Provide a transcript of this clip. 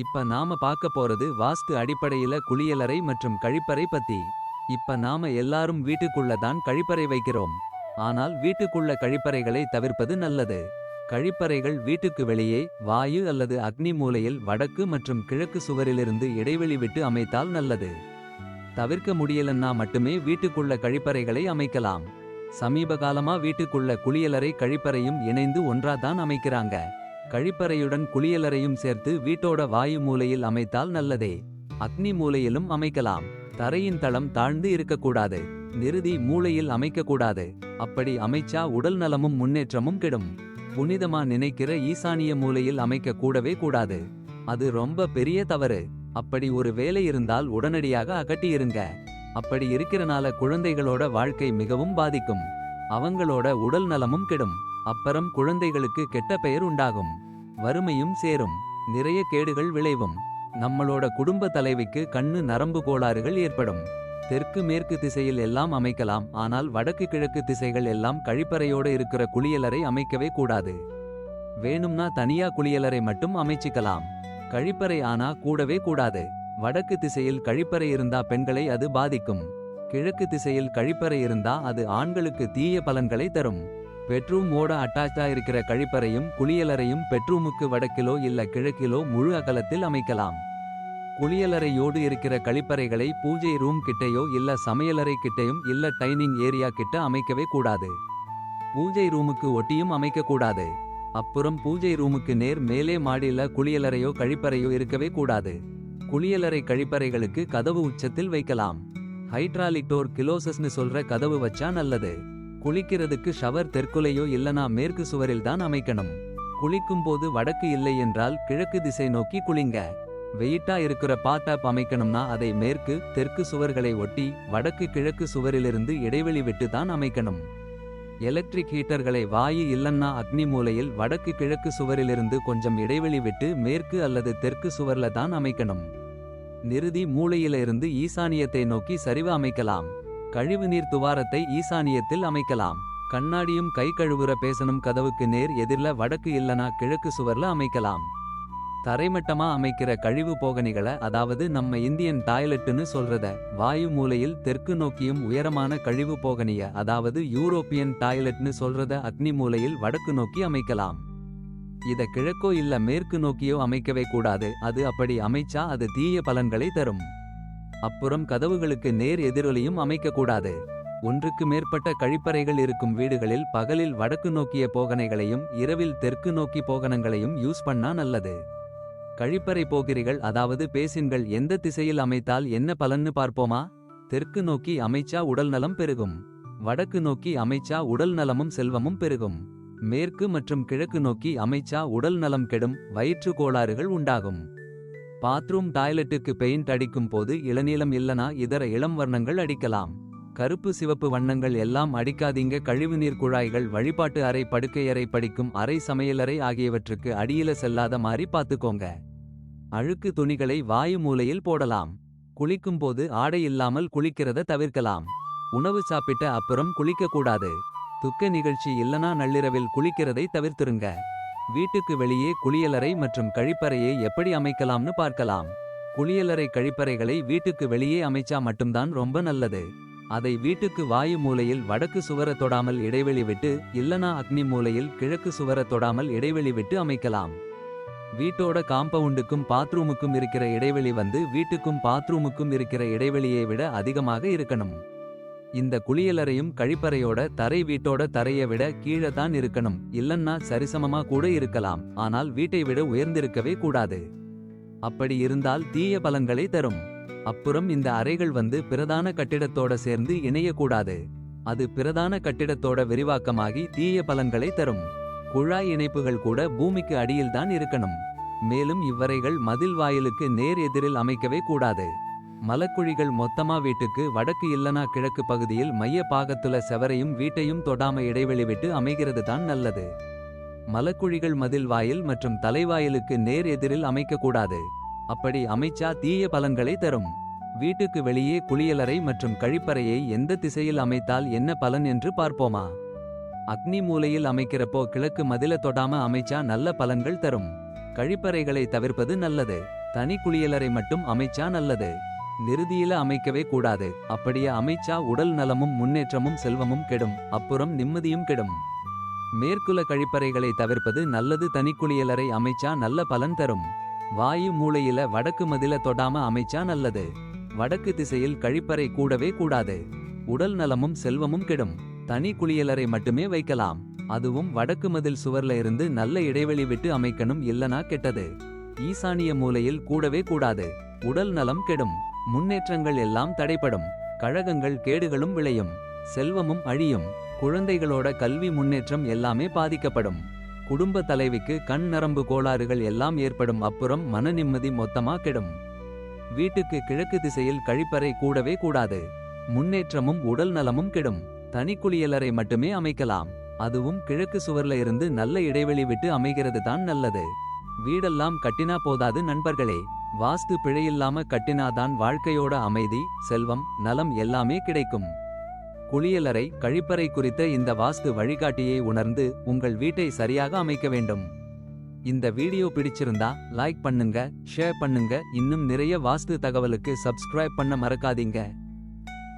இப்ப நாம பார்க்க போறது வாஸ்து அடிப்படையில குளியலறை மற்றும் கழிப்பறை பத்தி. இப்ப நாம எல்லாரும் வீட்டுக்குள்ள தான் கழிப்பறை வைக்கிறோம். ஆனால் வீட்டுக்குள்ள கழிப்பறைகளை தவிர்ப்பது நல்லது. கழிப்பறைகள் வீட்டுக்கு வெளியே வாயு அல்லது அக்னி மூலையில் வடக்கு மற்றும் கிழக்கு சுவரிலிருந்து இடைவெளி விட்டு அமைத்தால் நல்லது. தவிர்க்க முடியலன்னா மட்டுமே வீட்டுக்குள்ள கழிப்பறைகளை அமைக்கலாம். சமீப காலமா வீட்டுக்குள்ள குளியலறை கழிப்பறையும் இணைந்து ஒன்றாதான் அமைக்கிறாங்க. கழிப்பறையுடன் குளியலறையும் சேர்த்து வீட்டோட வாயு மூலையில் அமைத்தால் நல்லதே. அக்னி மூலையிலும் அமைக்கலாம். தரையின் தளம் தாழ்ந்து இருக்கக்கூடாது. நிறுதி மூலையில் அமைக்கக்கூடாது. அப்படி அமைச்சா உடல் நலமும் முன்னேற்றமும் கெடும். புனிதமா நினைக்கிற ஈசானிய மூலையில் அமைக்க கூடவே கூடாது. அது ரொம்ப பெரிய தவறு. அப்படி ஒரு வேலை இருந்தால் உடனடியாக அகட்டியிருங்க அப்படி இருக்கிறனால குழந்தைகளோட வாழ்க்கை மிகவும் பாதிக்கும். அவங்களோட உடல் நலமும் கெடும். அப்புறம் குழந்தைகளுக்கு கெட்ட பெயர் உண்டாகும். வறுமையும் சேரும். நிறைய கேடுகள் விளைவும். நம்மளோட குடும்ப தலைவிக்கு கண்ணு நரம்பு கோளாறுகள் ஏற்படும். தெற்கு மேற்கு திசையில் எல்லாம் அமைக்கலாம். ஆனால் வடக்கு கிழக்கு திசைகள் எல்லாம் கழிப்பறையோட இருக்கிற குளியலறை அமைக்கவே கூடாது. வேணும்னா தனியா குளியலறை மட்டும் அமைச்சிக்கலாம். கழிப்பறை ஆனா கூடவே கூடாது. வடக்கு திசையில் கழிப்பறை இருந்தா பெண்களை அது பாதிக்கும். கிழக்கு திசையில் கழிப்பறை இருந்தா அது ஆண்களுக்கு தீய பலன்களை தரும். பெட்ரூம் ஓட அட்டாச்சா இருக்கிற கழிப்பறையும் குளியலறையும் பெட்ரூமுக்கு வடக்கிலோ இல்ல கிழக்கிலோ முழு அகலத்தில் அமைக்கலாம். குளியலறையோடு இருக்கிற கழிப்பறைகளை பூஜை ரூம் கிட்டையோ இல்ல சமையலறை கிட்டையும் இல்ல டைனிங் ஏரியா கிட்ட அமைக்கவே கூடாது. பூஜை ரூமுக்கு ஒட்டியும் அமைக்க கூடாது. அப்புறம் பூஜை ரூமுக்கு நேர் மேலே மாடியில குளியலறையோ கழிப்பறையோ இருக்கவே கூடாது. குளியலறை கழிப்பறைகளுக்கு கதவு உச்சத்தில் வைக்கலாம். ஹைட்ராலிக் டோர் கிலோசஸ்னு சொல்ற கதவு வச்சா நல்லது. குளிக்கிறதுக்கு ஷவர் தெற்குலையோ இல்லனா மேற்கு சுவரில் தான் அமைக்கணும். குளிக்கும் போது வடக்கு இல்லை என்றால் கிழக்கு திசை நோக்கி குளிங்க. வெயிட்டா இருக்கிற பாட்டாப் அமைக்கணும்னா அதை மேற்கு தெற்கு சுவர்களை ஒட்டி வடக்கு கிழக்கு சுவரிலிருந்து இடைவெளி விட்டு தான் அமைக்கணும். எலக்ட்ரிக் ஹீட்டர்களை வாயு இல்லன்னா அக்னி மூலையில் வடக்கு கிழக்கு சுவரிலிருந்து கொஞ்சம் இடைவெளி விட்டு மேற்கு அல்லது தெற்கு சுவர்ல தான் அமைக்கணும். நிறுதி மூலையில இருந்து ஈசானியத்தை நோக்கி சரிவு அமைக்கலாம். கழிவுநீர் துவாரத்தை ஈசானியத்தில் அமைக்கலாம். கண்ணாடியும் கை கழுவுற பேசணும் கதவுக்கு நேர் எதிர்ல வடக்கு இல்லனா கிழக்கு சுவர்ல அமைக்கலாம். தரைமட்டமா அமைக்கிற கழிவு போகணிகளை அதாவது நம்ம இந்தியன் டாய்லெட்டுன்னு சொல்றத வாயு மூலையில் தெற்கு நோக்கியும் உயரமான கழிவு போகணிய அதாவது யூரோப்பியன் டாய்லெட்னு சொல்றத அக்னி மூலையில் வடக்கு நோக்கி அமைக்கலாம். இத கிழக்கோ இல்ல மேற்கு நோக்கியோ அமைக்கவே கூடாது அது அப்படி அமைச்சா அது தீய பலன்களை தரும். அப்புறம் கதவுகளுக்கு நேர் எதிரொலியும் அமைக்கக்கூடாது. ஒன்றுக்கு மேற்பட்ட கழிப்பறைகள் இருக்கும் வீடுகளில் பகலில் வடக்கு நோக்கிய போகனைகளையும் இரவில் தெற்கு நோக்கி போகனங்களையும் யூஸ் பண்ணா நல்லது. கழிப்பறை போகிரிகள் அதாவது பேசின்கள் எந்த திசையில் அமைத்தால் என்ன பலன்னு பார்ப்போமா? தெற்கு நோக்கி அமைச்சா உடல் நலம் பெருகும். வடக்கு நோக்கி அமைச்சா உடல் நலமும் செல்வமும் பெருகும். மேற்கு மற்றும் கிழக்கு நோக்கி அமைச்சா உடல் நலம் கெடும் வயிற்று கோளாறுகள் உண்டாகும். பாத்ரூம் டாய்லெட்டுக்கு பெயிண்ட் அடிக்கும் போது இளநீலம் இல்லனா இதர இளம் வர்ணங்கள் அடிக்கலாம். கருப்பு சிவப்பு வண்ணங்கள் எல்லாம் அடிக்காதீங்க. கழிவுநீர் குழாய்கள் வழிபாட்டு அறை படுக்கையறை படிக்கும் அறை சமையலறை ஆகியவற்றுக்கு அடியில செல்லாத மாதிரி பார்த்துக்கோங்க அழுக்கு துணிகளை வாயு மூலையில் போடலாம். குளிக்கும்போது ஆடை இல்லாமல் குளிக்கிறத தவிர்க்கலாம். உணவு சாப்பிட்ட அப்புறம் குளிக்கக்கூடாது. துக்க நிகழ்ச்சி இல்லனா நள்ளிரவில் குளிக்கிறதை தவிர்த்துருங்க. வீட்டுக்கு வெளியே குளியலறை மற்றும் கழிப்பறையை எப்படி அமைக்கலாம்னு பார்க்கலாம். குளியலறை கழிப்பறைகளை வீட்டுக்கு வெளியே அமைச்சா மட்டும்தான் ரொம்ப நல்லது. அதை வீட்டுக்கு வாயு மூலையில் வடக்கு சுவர தொடாமல் இடைவெளி விட்டு இல்லனா அக்னி மூலையில் கிழக்கு சுவர தொடாமல் இடைவெளி விட்டு அமைக்கலாம். வீட்டோட காம்பவுண்டுக்கும் பாத்ரூமுக்கும் இருக்கிற இடைவெளி வந்து வீட்டுக்கும் பாத்ரூமுக்கும் இருக்கிற இடைவெளியை விட அதிகமாக இருக்கணும். இந்த குளியலறையும் கழிப்பறையோட தரை வீட்டோட தரையை விட கீழே தான் இருக்கணும். இல்லன்னா சரிசமமா கூட இருக்கலாம். ஆனால் வீட்டை விட உயர்ந்திருக்கவே கூடாது. அப்படி இருந்தால் தீய பலன்களை தரும். அப்புறம் இந்த அறைகள் வந்து பிரதான கட்டிடத்தோட சேர்ந்து இணையக்கூடாது. அது பிரதான கட்டிடத்தோட விரிவாக்கமாகி தீய பலன்களை தரும். குழாய் இணைப்புகள் கூட பூமிக்கு அடியில் தான் இருக்கணும். மேலும் இவ்வறைகள் மதில் வாயிலுக்கு நேர் எதிரில் அமைக்கவே கூடாது. மலக்குழிகள் மொத்தமா வீட்டுக்கு வடக்கு இல்லனா கிழக்கு பகுதியில் மைய பாகத்துல செவரையும் வீட்டையும் தொடாம இடைவெளி விட்டு அமைகிறது தான் நல்லது. மலக்குழிகள் மதில் வாயில் மற்றும் தலைவாயிலுக்கு நேர் எதிரில் அமைக்கக்கூடாது. அப்படி அமைச்சா தீய பலன்களை தரும். வீட்டுக்கு வெளியே குளியலறை மற்றும் கழிப்பறையை எந்த திசையில் அமைத்தால் என்ன பலன் என்று பார்ப்போமா? அக்னி மூலையில் அமைக்கிறப்போ கிழக்கு மதில தொடாம அமைச்சா நல்ல பலன்கள் தரும். கழிப்பறைகளை தவிர்ப்பது நல்லது. தனி குளியலறை மட்டும் அமைச்சா நல்லது. நிறுதியில அமைக்கவே கூடாது. அப்படியே அமைச்சா உடல் நலமும் முன்னேற்றமும் செல்வமும் கெடும். அப்புறம் நிம்மதியும் கெடும். மேற்குல கழிப்பறைகளை தவிர்ப்பது நல்லது. தனிக்குளியலறை அமைச்சா நல்ல பலன் தரும். வாயு மூலையில வடக்கு மதில தொடாம அமைச்சா நல்லது. வடக்கு திசையில் கழிப்பறை கூடவே கூடாது. உடல் நலமும் செல்வமும் கெடும். தனி குளியலறை மட்டுமே வைக்கலாம். அதுவும் வடக்கு மதில் சுவர்ல இருந்து நல்ல இடைவெளி விட்டு அமைக்கணும். இல்லனா கெட்டது. ஈசானிய மூலையில் கூடவே கூடாது. உடல் நலம் கெடும். முன்னேற்றங்கள் எல்லாம் தடைப்படும் கழகங்கள் கேடுகளும் விளையும். செல்வமும் அழியும். குழந்தைகளோட கல்வி முன்னேற்றம் எல்லாமே பாதிக்கப்படும். குடும்ப தலைவிக்கு கண் நரம்பு கோளாறுகள் எல்லாம் ஏற்படும். அப்புறம் மன நிம்மதி மொத்தமா கெடும். வீட்டுக்கு கிழக்கு திசையில் கழிப்பறை கூடவே கூடாது. முன்னேற்றமும் உடல் நலமும் கெடும். தனிக்குளியலறை மட்டுமே அமைக்கலாம். அதுவும் கிழக்கு சுவர்ல இருந்து நல்ல இடைவெளி விட்டு அமைகிறது தான் நல்லது. வீடெல்லாம் கட்டினா போதாது நண்பர்களே. வாஸ்து பிழையில்லாம கட்டினாதான் வாழ்க்கையோட அமைதி செல்வம் நலம் எல்லாமே கிடைக்கும். குளியலறை கழிப்பறை குறித்த இந்த வாஸ்து வழிகாட்டியை உணர்ந்து உங்கள் வீட்டை சரியாக அமைக்க வேண்டும். இந்த வீடியோ பிடிச்சிருந்தா லைக் பண்ணுங்க ஷேர் பண்ணுங்க. இன்னும் நிறைய வாஸ்து தகவலுக்கு சப்ஸ்கிரைப் பண்ண மறக்காதீங்க.